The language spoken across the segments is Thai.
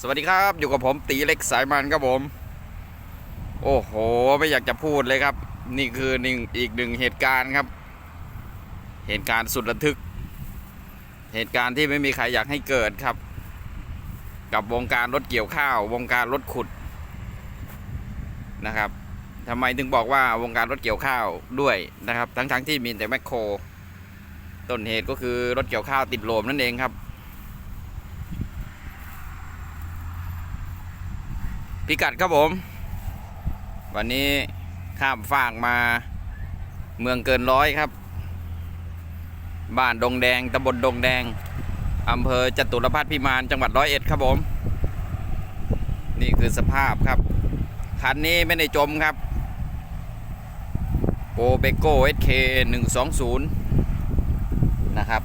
สวัสดีครับอยู่กับผมตีเล็กสายมันครับผม โอ้โห ไม่อยากจะพูดเลยครับ นี่คือหนึ่งอีกหนึ่งเหตุการณ์ครับ เหตุการณ์สุดระทึก เหตุการณ์ที่ไม่มีใครอยากให้เกิดครับ กับวงการรถเกี่ยวข้าว วงการรถขุดนะครับทำไมถึงบอกว่าวงการรถเกี่ยวข้าวด้วยนะครับ ทั้งๆที่มีแต่แมคโครต้นเหตุก็คือรถเกี่ยวข้าวติดโลมนั่นเองครับ พิกัดครับผม วันนี้ข้ามฟากมาเมืองเกินร้อยครับ บ้านดงแดงตำบลดงแดงอำเภอจตุรพัฒน์พิมานจังหวัดร้อยเอ็ดครับผม นี่คือสภาพครับ คันนี้ไม่ได้จมครับโปเบโก้เอสเคหนึ่งสองศูนย์นะครับ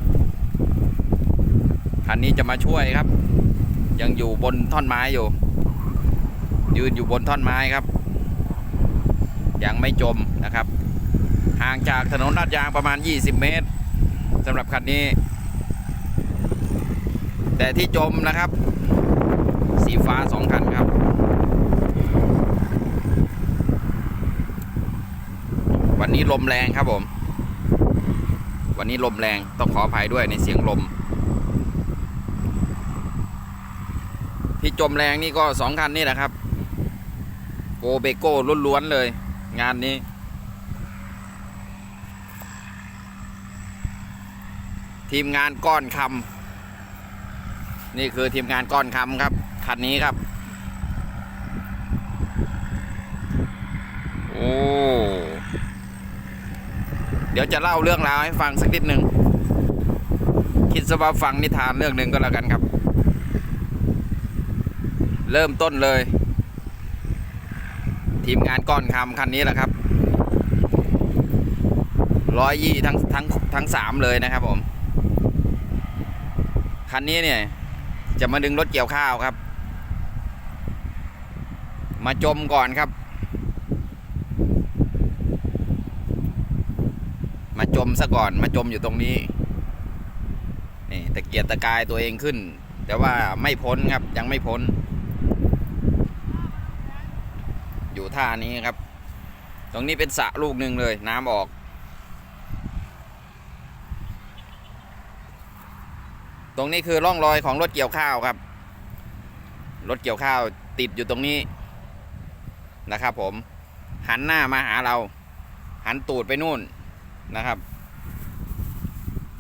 คันนี้จะมาช่วยครับ ยังอยู่บนท่อนไม้อยู่ ยืนอยู่บนท่อนไม้ครับ ยังไม่จมนะครับ ห่างจากถนนลาดยางประมาณ 20 เมตรสำหรับคันนี้ แต่ที่จมนะครับ สีฟ้าสองคันครับวันนี้ลมแรงครับผม วันนี้ลมแรงต้องขออภัยด้วยในเสียงลม ที่จมแรงนี่ก็สองคันนี่แหละครับ โกเบโก้ล้วนๆเลย งานนี้ ทีมงานก้อนคำนี่คือทีมงานก้อนคำครับ คันนี้ครับ โอ้ เดี๋ยวจะเล่าเรื่องราวให้ฟังสักนิดหนึ่งคิดซะว่าฟังนิทานเรื่องหนึ่งก็แล้วกันครับ เริ่มต้นเลย ทีมงานก้อนคำคันนี้แหละครับร้อยยี่ทั้งทั้งทั้งสามเลยนะครับผม คันนี้เนี่ย จะมาดึงรถเกี่ยวข้าวครับ มาจมก่อนครับ มาจมซะก่อนมาจมอยู่ตรงนี้นี่ตะเกียกตะกายตัวเองขึ้น แต่ว่าไม่พ้นครับยังไม่พ้น อยู่ท่านี้ครับ ตรงนี้เป็นสระลูกหนึ่งเลย น้ำออก ตรงนี้คือร่องรอยของรถเกี่ยวข้าวครับ รถเกี่ยวข้าวติดอยู่ตรงนี้นะครับผม หันหน้ามาหาเรา หันตูดไปนู่นนะครับ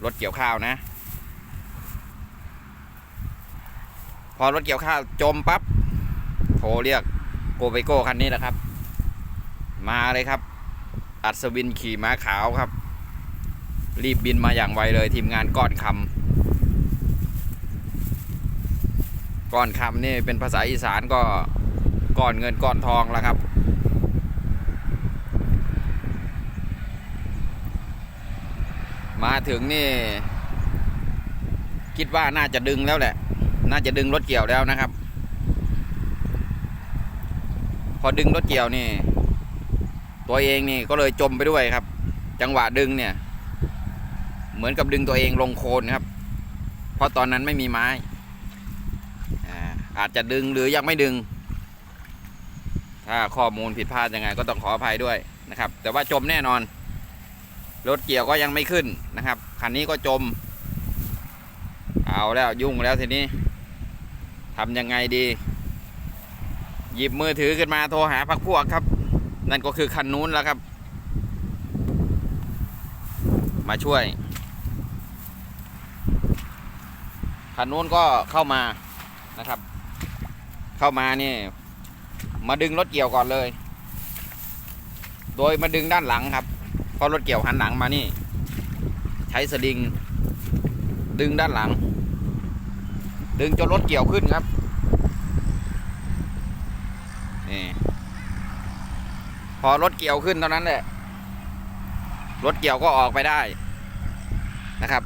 รถเกี่ยวข้าวนะ พอรถเกี่ยวข้าวจมปั๊บโทรเรียก โกเบโก้คันนี้แหละครับ มาเลยครับ อัศวินขี่ม้าขาวครับ รีบบินมาอย่างไวเลยทีมงานก้อนคำก้อนคำนี่เป็นภาษาอีสานก็ก้อนเงินก้อนทองแล้วครับมาถึงนี่ คิดว่าน่าจะดึงแล้วแหละ น่าจะดึงรถเกี่ยวแล้วนะครับ พอดึงรถเกี่ยวนี่ ตัวเองนี่ก็เลยจมไปด้วยครับ จังหวะดึงเนี่ย เหมือนกับดึงตัวเองลงโคลนครับ เพราะตอนนั้นไม่มีไม้อาอาจจะดึงหรือยังไม่ดึง ถ้าข้อมูลผิดพลาดยังไง ก็ต้องขออภัยด้วยนะครับ แต่ว่าจมแน่นอน รถเกี่ยวก็ยังไม่ขึ้นนะครับคันนี้ก็จม เอาแล้วยุ่งแล้วทีนี้ทำยังไงดี หยิบมือถือขึ้นมาโทรหาพักพวกครับ นั่นก็คือคันนู้นแล้วครับ มาช่วย คันนู้นก็เข้ามานะครับ เข้ามานี่ มาดึงรถเกี่ยวก่อนเลย โดยมาดึงด้านหลังครับพราะรถเกี่ยวหันหลังมานี่ ใช้สลิง ดึงด้านหลัง ดึงจนรถเกี่ยวขึ้นครับ นี่พ อรถเกี่ยวขึ้นเท่านั้นแหละรถเกี่ยวก็ออกไปได้นะครับ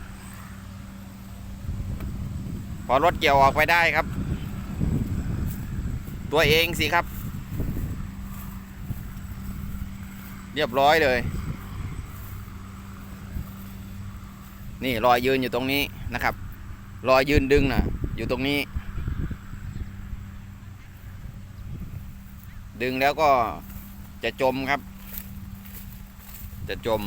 พอรถเกี่ยวออกไปได้ครับ ตัวเองสิครับ เรียบร้อยเลย นี่รอยยืนอยู่ตรงนี้นะครับ รอยยืนดึงน่ะ อยู่ตรงนี้ ดึงแล้วก็ จะจมครับ จะจม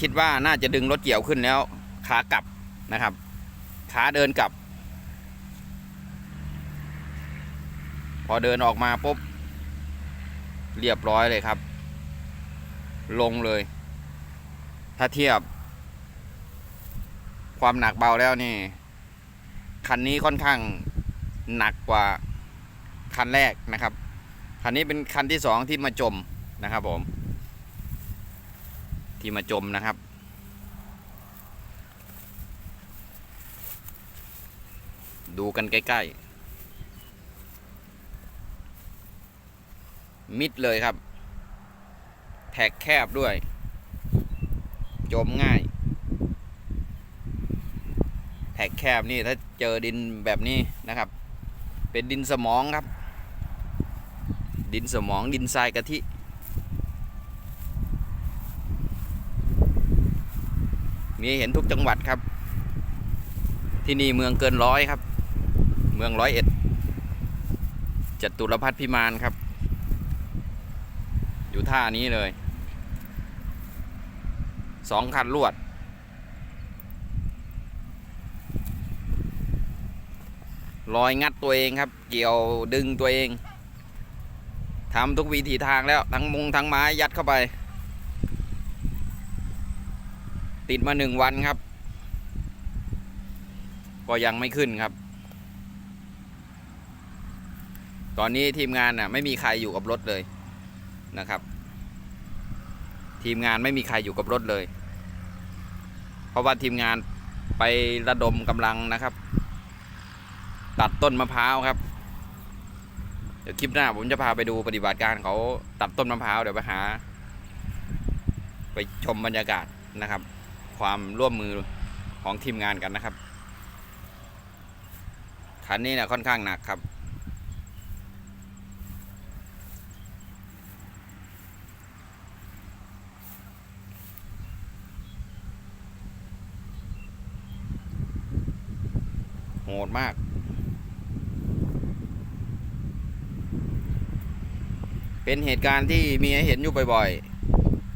คิดว่าน่าจะดึงรถเกี่ยวขึ้นแล้วขากลับนะครับ ขาเดินกลับ พอเดินออกมาปุ๊บ เรียบร้อยเลยครับ ลงเลย ถ้าเทียบความหนักเบาแล้วนี่ คันนี้ค่อนข้างหนักกว่าคันแรกนะครับ คันนี้เป็นคันที่สองที่มาจมนะครับผม ที่มาจมนะครับ ดูกันใกล้ ๆ มิดเลยครับ แท็กแคบด้วย จมง่าย แท็กแคบนี่ถ้าเจอดินแบบนี้นะครับ เป็นดินสมองครับ ดินสมองดินทรายกะทิมีเห็นทุกจังหวัดครับ ที่นี่เมืองเกินร้อยครับ เมืองร้อยเอ็ดจตุรพัฒน์พิมานครับ อยู่ท่านี้เลยสองคันลวด ลอยงัดตัวเองครับ เกี่ยวดึงตัวเองทำทุกวิธีทางแล้ว ทั้งมุงทั้งไม้ยัดเข้าไป ติดมาหนึ่งวันครับ ก็ยังไม่ขึ้นครับ ตอนนี้ทีมงานน่ะไม่มีใครอยู่กับรถเลยนะครับ ทีมงานไม่มีใครอยู่กับรถเลย เพราะว่าทีมงานไประดมกำลังนะครับ ตัดต้นมะพร้าวครับเดี๋ยวคลิปหน้าผมจะพาไปดูปฏิบัติการเขาตัดต้นมะพร้าวเดี๋ยวไปหา ไปชมบรรยากาศนะครับ ความร่วมมือของทีมงานกันนะครับคันนี้เนี่ยค่อนข้างหนักครับโหดมาก เป็นเหตุการณ์ที่มีให้เห็นอยู่บ่อย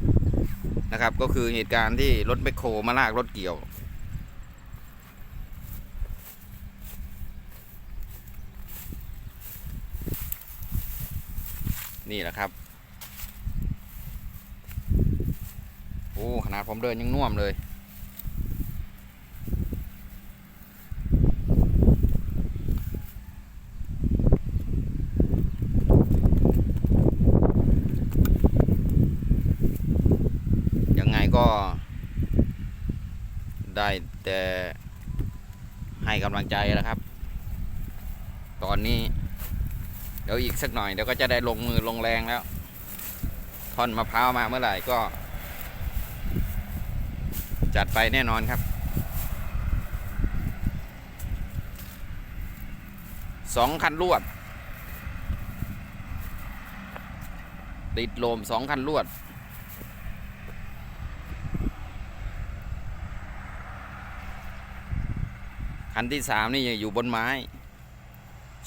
ๆนะครับ ก็คือเหตุการณ์ที่รถแมคโคมาลากรถเกี่ยว นี่แหละครับโอ้ขนาดผมเดินยังน่วมเลย ยังไงก็ ได้แต่ให้กำลังใจแล้วครับ ตอนนี้ เดี๋ยวอีกสักหน่อยเดี๋ยวก็จะได้ลงมือลงแรงแล้วท่อนมะพร้าวมาเมื่อไหร่ก็ จัดไปแน่นอนครับสองคันลวด ติดโลมสองคันลวด คันที่สามนี่อยู่บนไม้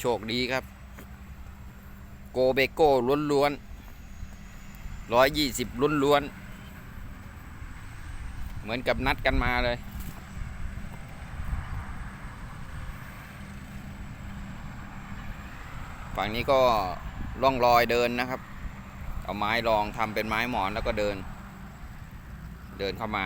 โชคดีครับ โกเบโก้ล้วนๆร้อยยี่สิบล้วนๆ เหมือนกับนัดกันมาเลย ฝั่งนี้ก็ล่องรอยเดินนะครับ เอาไม้รองทำเป็นไม้หมอนแล้วก็เดิน เดินเข้ามา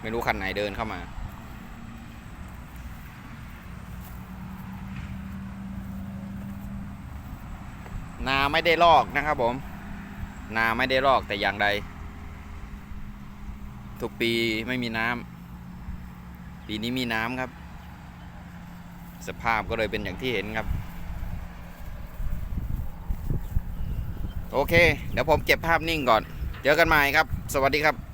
ไม่รู้คันไหนเดินเข้ามา นาไม่ได้ลอกนะครับผม นาไม่ได้ลอกแต่อย่างใด ทุกปีไม่มีน้ำ ปีนี้มีน้ำครับ สภาพก็เลยเป็นอย่างที่เห็นครับโอเค เดี๋ยวผมเก็บภาพนิ่งก่อน เจอกันใหม่ครับ สวัสดีครับ